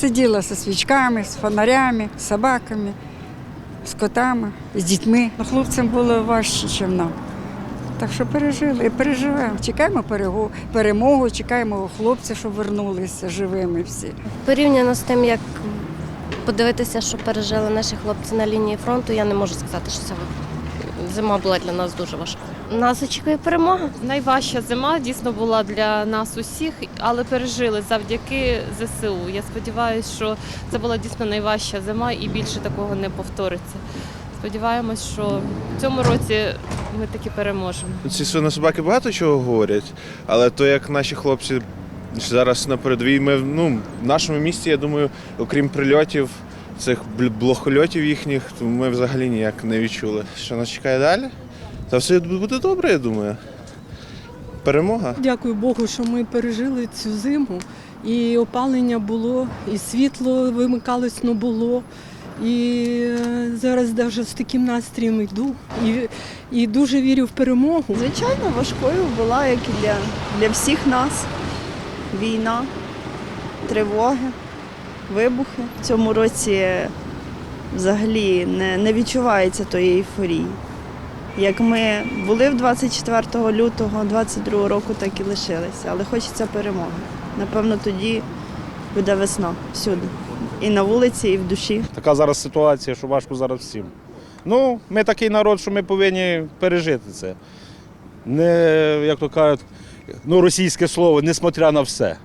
Сиділа зі свічками, з фонарями, з собаками, з котами, з дітьми. Ну, Хлопцям було важче, ніж нам. Так що пережили і переживемо. Чекаємо перемогу, чекаємо хлопців, щоб вернулися живими всі. Порівняно з тим, як подивитися, що пережили наші хлопці на лінії фронту, я не можу сказати, що ця зима була для нас дуже важка. Нас очікує перемога. Найважча зима дійсно була для нас усіх, але пережили завдяки ЗСУ. Я сподіваюся, що це була дійсно найважча зима і більше такого не повториться. Сподіваємось, що в цьому році ми таки переможемо. Ці свино собаки багато чого говорять, але то, як наші хлопці зараз на передовій, ми ну, в нашому місті, я думаю, окрім прильотів, цих блохольотів їхніх, то ми взагалі ніяк не відчули. Що нас чекає далі? Та все буде добре, я думаю. Перемога. Дякую Богу, що ми пережили цю зиму. І опалення було, і світло вимикалось, но було. І е, зараз навіть з таким настроєм йду. І, і дуже вірю в перемогу. Звичайно, важкою була, як і для, для всіх нас. Війна, тривоги, вибухи. В цьому році взагалі не, не відчувається тої ейфорії. Як ми були в 24 лютого 22 року, так і лишилися. Але хочеться перемоги. Напевно, тоді буде весна всюди. І на вулиці, і в душі. Така зараз ситуація, що важко зараз всім. Ну, ми такий народ, що ми повинні пережити це. Не, як то кажуть, ну, російське слово, несмотря на все.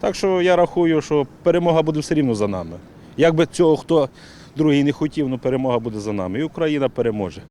Так що я рахую, що перемога буде все рівно за нами. Як би цього хто другий не хотів, ну перемога буде за нами. І Україна переможе.